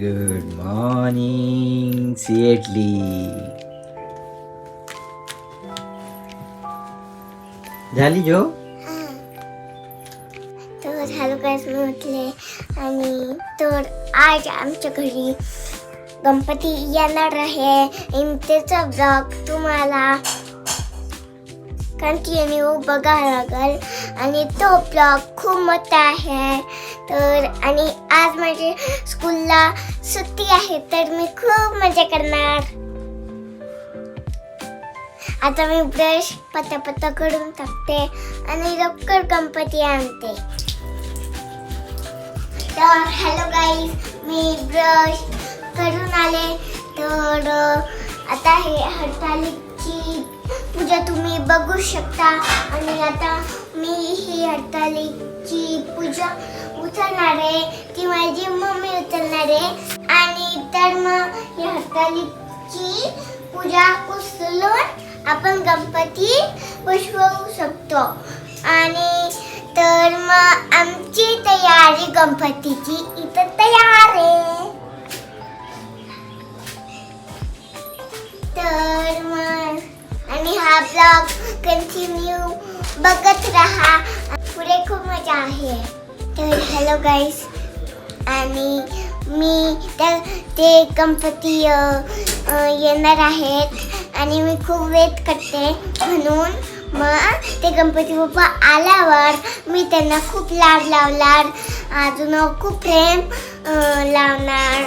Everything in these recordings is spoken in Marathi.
गुड मॉर्निंग सिएटली झाली जो तर हॅलो गाईज म्हटले आणि तर आज आमच्या घरी गणपती येणार आहे. आणि त्याचा ब्लॉग तुम्हाला कंटिन्यू हो बघायला लागेल. आणि तो ब्लॉग खूप मोठा आहे. तर आणि आज माझे स्कूलला सुट्टी आहे तर मी खूप मजा करणार. आता मी ब्रश पत्ता पत्ता करून टाकते आणि लवकर गणपती आणते. तर हॅलो गाईज मी ब्रश करून आले. तर आता हे हरतालिकची पूजा तुम्ही बघू शकता. आणि आता मी ही हरतालीची पूजा उचलणार आहे ती माझी मम्मी उचलणार. आहे आणि तर मग ही हरतालीची पूजा उचलून आपण गणपती बसवू शकतो. आणि तर मग आमची तयारी गणपतीची इथं तयार ब्लॉग कंटिन्यू बघत राहा. पुढे खूप मजा आहे. तर हॅलो गाईस आणि मी त्या ते गणपती येणार आहेत. आणि मी खूप वेट करते. म्हणून मग ते गणपती बाप्पा आल्यावर मी त्यांना खूप लाड लावणार. अजून खूप प्रेम लावणार.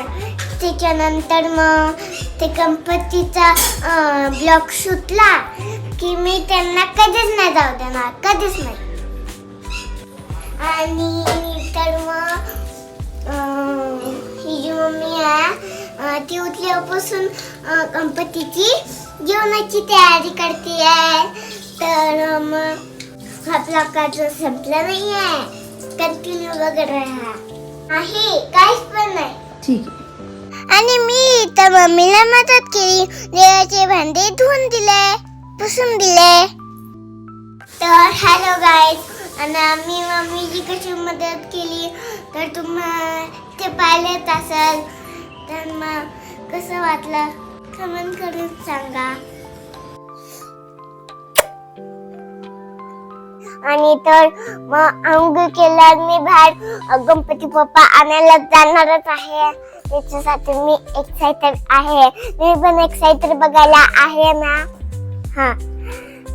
त्याच्यानंतर मग ते गणपतीचा ब्लॉग सुटला. की मी त्यांना कधीच नाही जाऊ देणार कधीच नाही. आणि तर मग ही जी मम्मी आहे ती उठल्यापासून गणपतीची जेवणाची तयारी करते आहे तर मग हा ब्लॉग अजून संपला नाही आहे कंटिन्यू वगैरे आहे काहीच पण नाही. ठीक आहे. आणि मी तर मम्मीला मदत केली. देवाचे भांडे धुवून दिले. पुसून दिले. तर हॅलो गाईज आणि आम्ही मम्मीची कशी मदत केली तर तुम्हाला ते पाहिलेत असेल. तर मग कसं वाटलं? कमेंट करून सांगा. आणि तर मग आंघोळ केल्यावर मी बाहेर गणपती पप्पा आणायला जाणारच आहे. त्याच्यासाठी मी एक्सायटेड आहे. मी पण एक्सायटेड बघायला आहे ना. हा.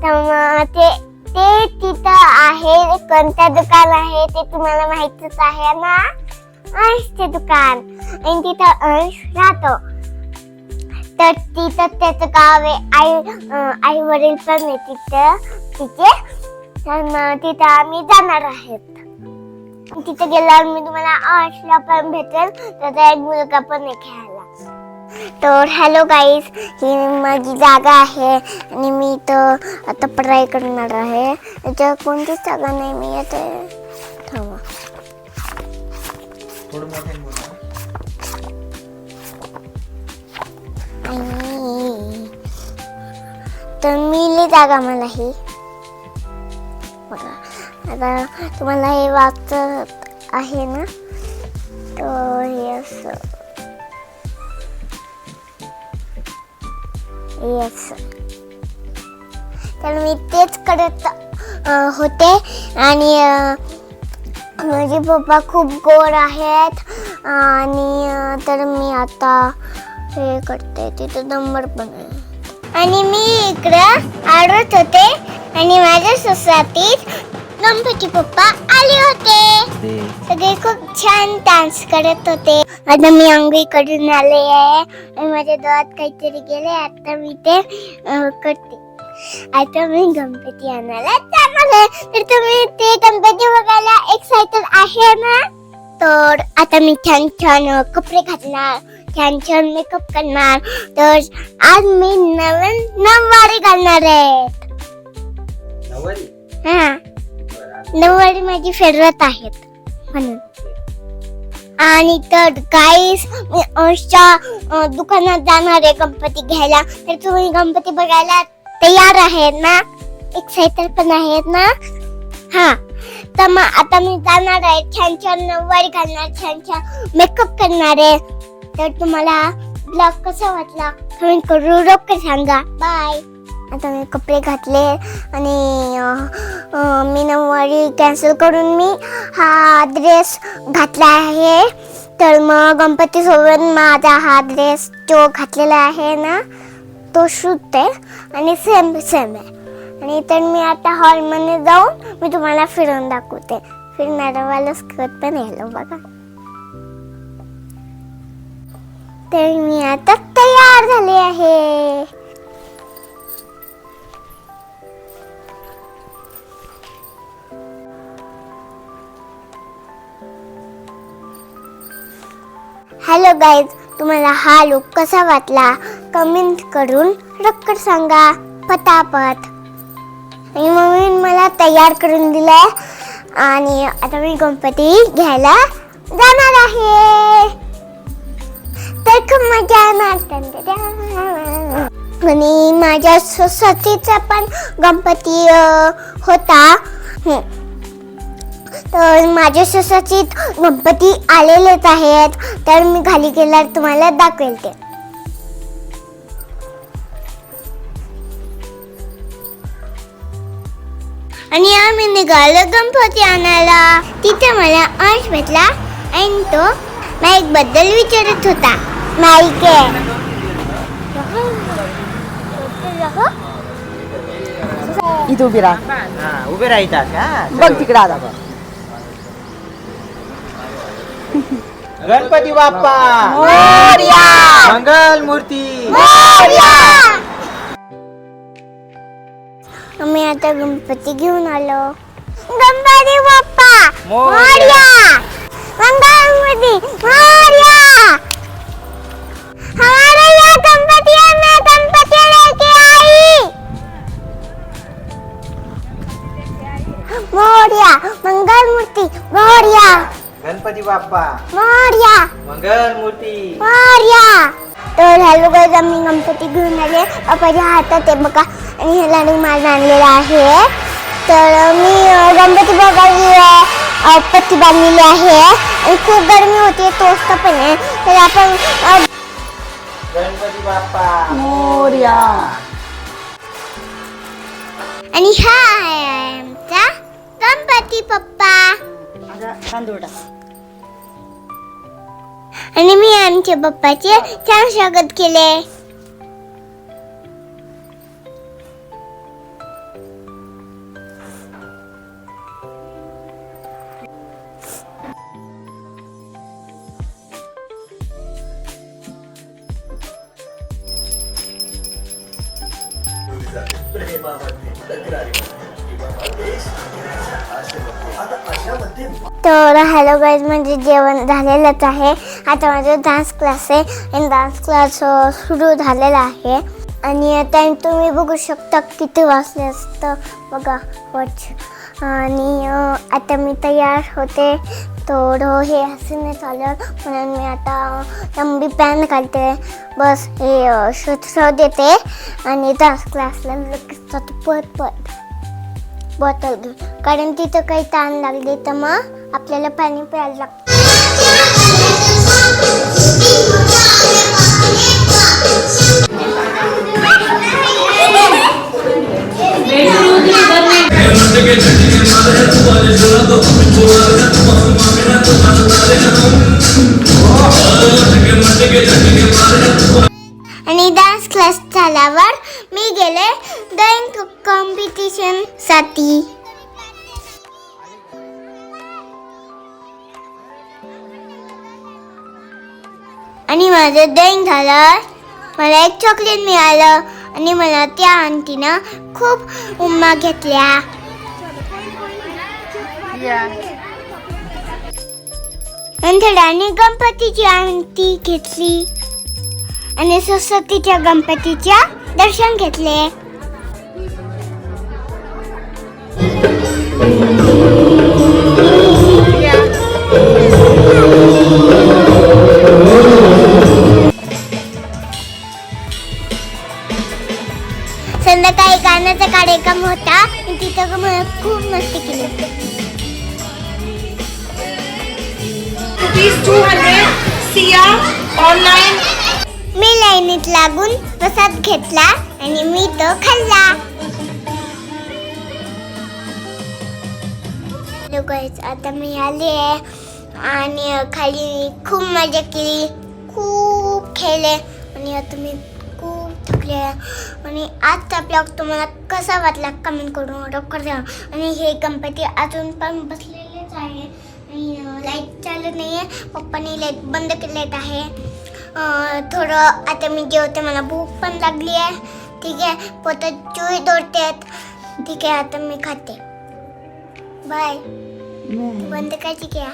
तर मग ते ते तिथं आहे कोणतं दुकान आहे ते तुम्हाला माहितच आहे ना? अंशचे दुकान. आणि तिथं अंश राहतो. तर तिथं त्याचं गाव आहे आई आई वडील पण आहे तिथं तिथे. तर मग तिथं आम्ही जाणार आहेत. तिथे गेल्यावर मी तुम्हाला आशला पण भेटेल त्याचा एक मुलगा पण आहे खेळायला. तर हॅलो गाईज ही माझी जागा आहे. आणि मी इथं आता पढाई करणार आहे. याच्या कोणतीच जागा नाही मी आता थांबा. तर मिली जागा मला ही बघा. आता तुम्हाला हे वाचत आहे ना? तर हे असं येस तर मी तेच करत होते. आणि माझे पप्पा खूप गोड आहेत. आणि तर मी आता हे करते तिथं नंबर पण आणि मी इकडं आडवत होते. आणि माझ्या सोसायटीत गणपती पप्पा आले होते. सगळे खूप छान डान्स करत होते. आता मी अंघोळ करून आले आहे. माझ्या डोळ्यात काहीतरी गेले आता मी ते करते. आता मी गणपती आणायला जाणार आहे. तर तुम्ही ते गणपती बघायला एक्साइटेड आहे ना? तर आता मी छान छान कपडे घालणार. छान छान मेकअप करणार. तर आज मी नवीन नऊवारी घालणार आहे. हा. नऊवारी माझी फेवरेट आहेत. म्हणून. आणि तर गाईस मी अंशच्या दुकानात जाणार आहे गणपती घ्यायला. तर तुम्ही गणपती बघायला तयार आहेत ना? एक्साइटेड पण आहेत ना? हा. तर मग आता मी जाणार आहे. छान छान नऊवारी घालणार छान छान मेकअप करणार आहे. तर तुम्हाला ब्लॉग कसा वाटला? कमेंट करून रोख सांगा. बाय आता मी कपडे घातले आणि मी नऊवारी कॅन्सल करून मी हा ड्रेस घातला आहे. तर मग गणपतीसोबत माझा हा ड्रेस जो घातलेला आहे ना तो शूट आहे आणि सेम सेम आहे. आणि तर मी आता हॉलमध्ये जाऊन मी तुम्हाला फिरून दाखवते. फिरणारवाला स्कर्ट पण यायला बघा. तर मी आता तयार झाले आहे. हॅलो गाईज तुम्हाला हा लुक कसा वाटला? कमेंट करून रक्कड सांगा. पटापट. आणि मम्मी मला तयार करून दिलाय. आणि आता मी गणपती घ्यायला जाणार आहे. तर खूप मजा येणार. आणि माझ्या सोसायटीचा पण गणपती होता. हम्म. तर माझ्या स्वतःची गणपती आलेलेच आहेत. तर मी खाली गेल्यावर तुम्हाला दाखवेल ते आणि आम्ही निघालो गणपती आणायला. तिथे मला अंश भेटला आणि तो माईकबद्दल विचारत होता. माईक आहे. इथे उभी राहा. हा उभे राहतात का बघ तिकडे आता गणपती बाप्पा मोरया! मंगल मूर्ती आम्ही आता गणपती घेऊन आलो गणपती बाप्पा मोरया! मोरया! गणपती बाप्पा. मोरया. मंगल मूर्ती मार्या. तर हॅलो गाईज आम्ही गणपती घेऊन आले. पप्पाच्या हातात आहे बघा. आणि हे लाडू मार आणलेला आहे. तर मी गणपती बाबाची पत्ती बांधलेली आहे. आणि खूप गरमी होती तोस्त पण आहे. तर आपण गणपती बाप्पा. मोरया. आणि हा आहे आमचा गणपती पप्पा तांदूळ आणि मी आमच्या बाप्पाचे छान स्वागत केले. तर हॅलो गाईज म्हणजे जेवण झालेलंच आहे. आता माझा डान्स क्लास आहे आणि डान्स क्लास सुरू झालेला आहे. आणि आता तुम्ही बघू शकता किती वाजले असतं. बघा वॉच आणि आता मी तयार होते. थोडं हे हसीने चालत. म्हणून मी आता लंबी पॅन घालते. बस हे शोध देते आणि डान्स क्लासला लगेच जातो पळत बॉटल घेऊन कारण तिथं काही ताण लागले तर मग आपल्याला पाणी प्यायला लागतं. ड्रॉइंग कॉम्पिटिशनसाठी. आणि माझं ड्रॉइंग झालं. मला एक चॉकलेट मिळालं आणि मला त्या आंटीनं खूप उम्मा घेतल्या. आणि गणपतीची आंटी घेतली. आणि सरस्वतीच्या गणपतीच्या दर्शन घेतले. होता आणि तिथं मला खूप मस्ती केली. Rupees 200 सिया ऑनलाइन मी लाईनीत लागून प्रसाद घेतला आणि मी तो खाल्ला. guys, आता मी आली आणि खाली खूप मजा केली. खूप खेळले आणि आता मी आहे. आणि आजचा ब्लॉग तुम्हाला कसा वाटला कमेंट करून लवकर द्या आणि हे गणपती अजून पण बसलेलेच आहे. आणि लाइट चालत नाही आहे पप्पाने लाइट बंद केलेत आहे. अं, थोडं आता मी जेवते मला भूक पण लागली आहे. ठीक आहे. पोटात चुई दौडतात ठीक आहे आता मी खाते. बाय बंद करायची क्या